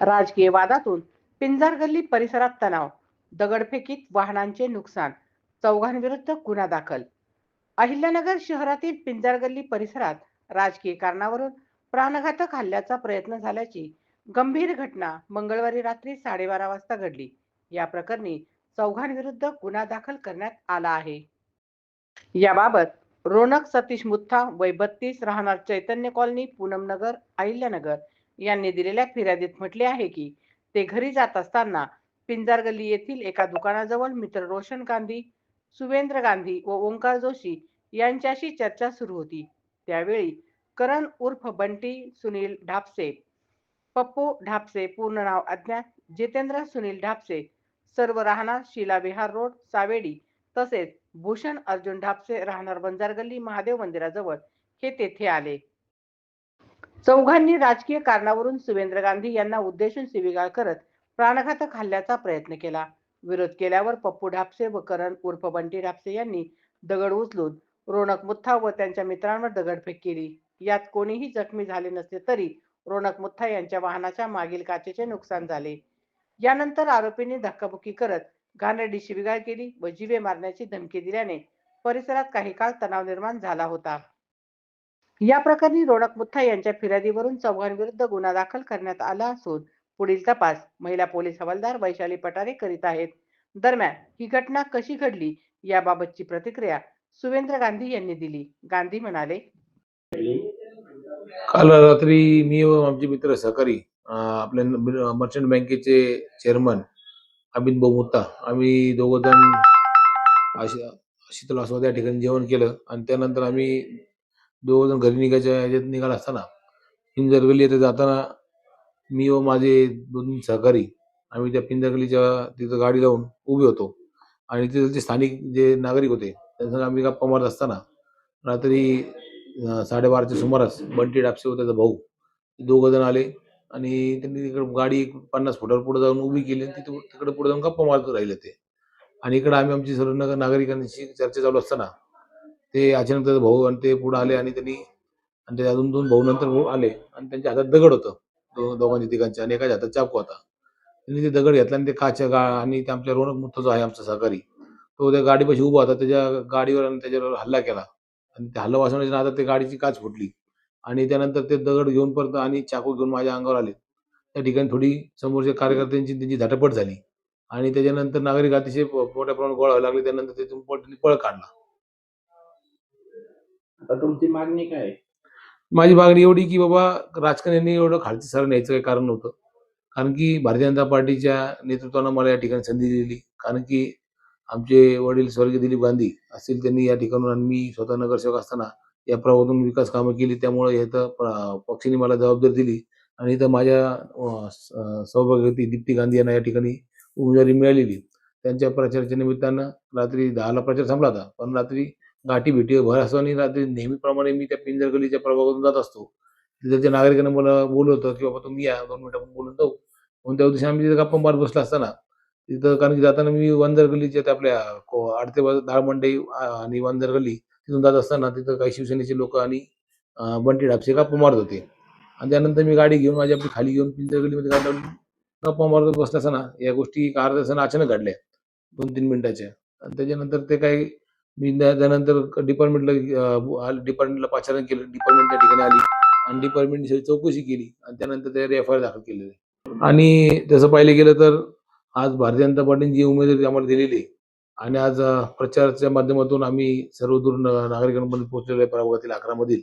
राजकीय वादातून पिंजार गल्ली परिसरात तणाव दगडफेकीत वाहनांचे नुकसान चौघांविरुद्ध गुन्हा दाखल. अहिल्यानगर शहरातील पिंजार गल्ली परिसरात राजकीय कारणावरून प्राणघातक हल्ल्याचा प्रयत्न झाल्याची गंभीर घटना मंगळवारी रात्री साडेबारा वाजता घडली. या प्रकरणी चौघांविरुद्ध गुन्हा दाखल करण्यात आला आहे. याबाबत रोनक सतीश मुथा वय बत्तीस राहणार चैतन्य कॉलनी पूनमनगर अहिल्यानगर यांनी दिलेल्या फिर्यादीत म्हटले आहे की ते घरी जात असताना पिंजार गल्ली येथील एका दुकानाजवळ मित्र रोशन गांधी सुवेंद्र गांधी व ओंकार जोशी यांच्याशी चर्चा सुरू होती. त्यावेळी करण उर्फ बंटी सुनील ढापसे पप्पू ढापसे पूर्ण नाव अज्ञात जितेंद्र सुनील ढापसे सर्व राहणार शिला विहार रोड सावेडी तसेच भूषण अर्जुन ढापसे राहणार बंजार गल्ली महादेव मंदिराजवळ हे तेथे आले. चौघांनी राजकीय कारणावरून सुवेंद्र गांधी यांना उद्देशून शिवीगाळ करत प्राणघातक हल्ल्याचा प्रयत्न केला. विरोध केल्यावर पप्पू ढापसे व करण उर्फ बंटी ढापसे यांनी दगड उचलून रोनक मुत्था व त्यांच्या मित्रांवर दगडफेक केली. यात कोणीही जखमी झाले नसले तरी रोनक मुत्था यांच्या वाहनाच्या मागील काचेचे नुकसान झाले. यानंतर आरोपींनी धक्काबुक्की करत घाणेरडी शिवीगाळ केली व जीवे मारण्याची धमकी दिल्याने परिसरात काही काळ तणाव निर्माण झाला होता. या प्रकरणी रोणक मुत्था यांच्या फिर्यादीवरून चौघांविरुद्ध गुन्हा दाखल करण्यात आला असून पुढील तपास महिला पोलीस हवालदार वैशाली पटारे करीत आहेत. दरम्यान ही घटना कशी घडली याबाबतची प्रतिक्रिया सुवेंद्र गांधी यांनी दिली. गांधी म्हणाले काल रात्री मी व आमचे मित्र सहकारी आपल्या आपले मर्चंट बँकेचे चेअरमन अमित बोमुत्ता आम्ही दोघ जण शीतल आस्वाद या ठिकाणी जेवण केलं आणि त्यानंतर आम्ही दोघं जण घरी निघायच्या ह्याच्यात निघाला असताना पिंजरगली येथे जाताना मी व माझे दोन सहकारी आम्ही त्या पिंजरगलीच्या तिथं गाडी लावून उभे होतो. आणि तिथं जे स्थानिक जे नागरिक होते त्यांना आम्ही गप्पा मारत असताना रात्री साडेबाराच्या सुमारास बंटी डापसे व त्याचा भाऊ दोघं जण आले आणि त्यांनी तिकडे गाडी एक पन्नास फुटावर पुढे जाऊन उभी केली आणि तिथे तिकडे पुढे जाऊन गप्पा मारत राहिले ते. आणि इकडे आम्ही आमची सर्व नगर नागरिकांशी चर्चा चालू असताना ते अचानक त्याचा भाऊ आणि ते पुढे आले आणि त्यांनी आणि ते अजून दोन भाऊ नंतर आले आणि त्यांच्या हातात दगड होतं. दो दोघांच्या तिघांच्या आणि एकाच्या हातात चाकू होता. त्यांनी ते दगड घेतला आणि ते काच्या गा आणि ते आमच्या रोनक मुत्त जो आहे आमचा सहकारी. तो त्या गाडीपाशी उभा होता त्याच्या गाडीवर आणि त्याच्यावर हल्ला केला. आणि ते हल्ला वाचवण्याच्या आता ते गाडीची काच फुटली. आणि त्यानंतर ते दगड घेऊन परत आणि चाकू घेऊन माझ्या अंगावर आले. त्या ठिकाणी थोडी समोरच्या कार्यकर्त्यांची त्यांची झटापट झाली. आणि त्याच्यानंतर नागरिक अतिशय मोठ्या प्रमाणात गोळा व्हायला लागले. त्यानंतर तिथून पळ त्यांनी पळ काढला. आता तुमची मागणी काय आहे? माझी मागणी एवढी की बाबा राजकारण्यांनी एवढं खालची सर न्यायचं काही कारण नव्हतं. कारण की भारतीय जनता पार्टीच्या नेतृत्वानं मला या ठिकाणी संधी दिली कारण की आमचे वडील स्वर्गीय दिलीप गांधी असतील त्यांनी या ठिकाणून आणि मी स्वतः नगरसेवक असताना या प्रभावातून विकास कामं केली. त्यामुळे इथं प- पक्षाने मला जबाबदारी दिली. आणि इथं माझ्या अं, स- अं, सौभाग्यवती दीप्ती गांधी यांना या ठिकाणी उमेदवारी मिळालेली. त्यांच्या प्रचाराच्या निमित्तानं रात्री दहाला प्रचार संपला होता. पण रात्री गाठी भेटी भर असतो आणि रात्री नेहमीप्रमाणे मी त्या पिंजर गलीच्या प्रभागातून जात असतो. तिथल्या नागरिकांना मला बोलवतं की बाबा तुम्ही या. दोन मिनिटं आपण बोलून जाऊ. म्हणून त्या दिवशी आम्ही तिथे गप्पा मारत बसला असताना तिथं कारण की जाताना मी वंजर गल्लीच्या त्या आपल्या आडते बाजू दाळमंडई आणि वंजर गल्ली तिथून जात असताना तिथं काही शिवसेनेचे लोक आणि बंटी डापसे गप्पा मारत होते. आणि त्यानंतर मी गाडी घेऊन माझी आपली खाली घेऊन पिंजर गल्लीमध्ये गाडी गप्पा मारत बसला असताना या गोष्टी एक अर्ध्या तासानं अचानक घडल्या. दोन तीन मिनिटाच्या. आणि त्याच्यानंतर ते काही मी त्यानंतर डिपार्टमेंटला डिपार्टमेंटला पाचारण केलं. डिपार्टमेंट त्या ठिकाणी आली आणि डिपार्टमेंटने चौकशी केली आणि त्यानंतर त्यावर एफ आय आर दाखल केलेली. आणि तसं पाहिलं गेलं तर आज भारतीय जनता पार्टीने जी उमेदवारी आम्हाला दिलेली आहे आणि आज प्रचाराच्या माध्यमातून आम्ही सर्वदूर नागरिकांपर्यंत पोहोचलेलो आहे प्रभागातील अकरामधील.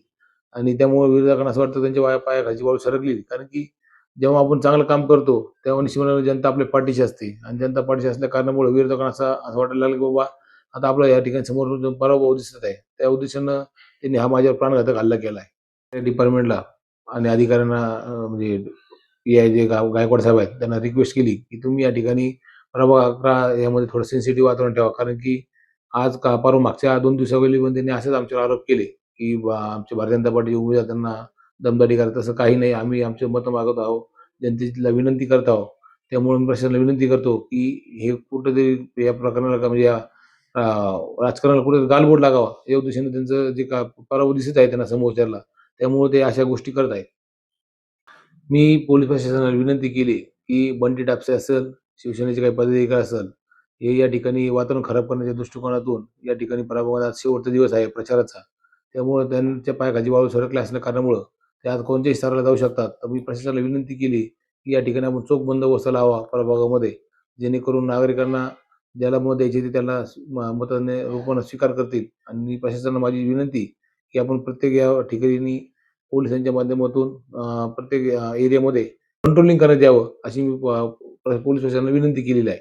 आणि त्यामुळे विरोधकांना असं वाटतं त्यांच्या वाया पायाखालची वाळू सरकली कारण की जेव्हा आपण चांगलं काम करतो तेव्हा निश्चित जनता आपल्या पाठीशी असते. आणि जनता पाठीशी असल्या कारणामुळे विरोधकांना असं असं वाटायला लागलं की बाबा आता आपलं या ठिकाणी समोर पराभव दिसत आहे त्या उद्देशानं त्यांनी हा माझ्यावर प्राणघातक हल्ला केला आहे त्या डिपार्टमेंटला आणि अधिकाऱ्यांना म्हणजे पी आय जे गाव गायकवाड साहेब आहेत त्यांना रिक्वेस्ट केली की तुम्ही या ठिकाणी प्रभाग अकरा यामध्ये थोडं सेन्सिटिव्ह वातावरण ठेवा. कारण की आज का परवा मागच्या दोन दिवसावेळी पण त्यांनी असेच आमच्यावर आरोप केले की बा आमचे भारतीय जनता पार्टीचे उमेदवार त्यांना दमदाटी करत तसं काही नाही. आम्ही आमचे मतं मागत आहोत. जनतेला विनंती करत आहोत. त्यामुळे मी प्रशासनाला विनंती करतो की हे कुठंतरी या प्रकरणाला का म्हणजे या राजकारणाला कुठे गालबोट लागावा. या उद्देशाने त्यांचं जे का पराभव दिसत आहे त्यांना समोरच्याला त्यामुळे ते अशा गोष्टी करत आहेत. मी पोलीस प्रशासनाला विनंती केली की बंटी टापसे असेल शिवसेनेचे काही पदाधिकारी असेल हे या ठिकाणी वातावरण खराब करण्याच्या दृष्टिकोनातून या ठिकाणी पराभवाचा आज शेवटचा दिवस आहे प्रचाराचा. त्यामुळे त्यांच्या पायाखाली वाळू सरकल्या असल्या कारणामुळं ते आज कोणत्याही स्तराला जाऊ शकतात. तर मी प्रशासनाला विनंती केली की या ठिकाणी आपण चोख बंदोबस्त लावा प्रभागामध्ये जेणेकरून नागरिकांना ज्याला मत द्यायचे ते त्याला म- मताने रूपाने स्वीकार करतील. आणि प्रशासनाला माझी विनंती की आपण प्रत्येक या ठिकाणी पोलिसांच्या माध्यमातून प्रत्येक एरियामध्ये कंट्रोलिंग करण्यात यावं अशी मी पोलीस प्रशासनाला विनंती केलेली आहे.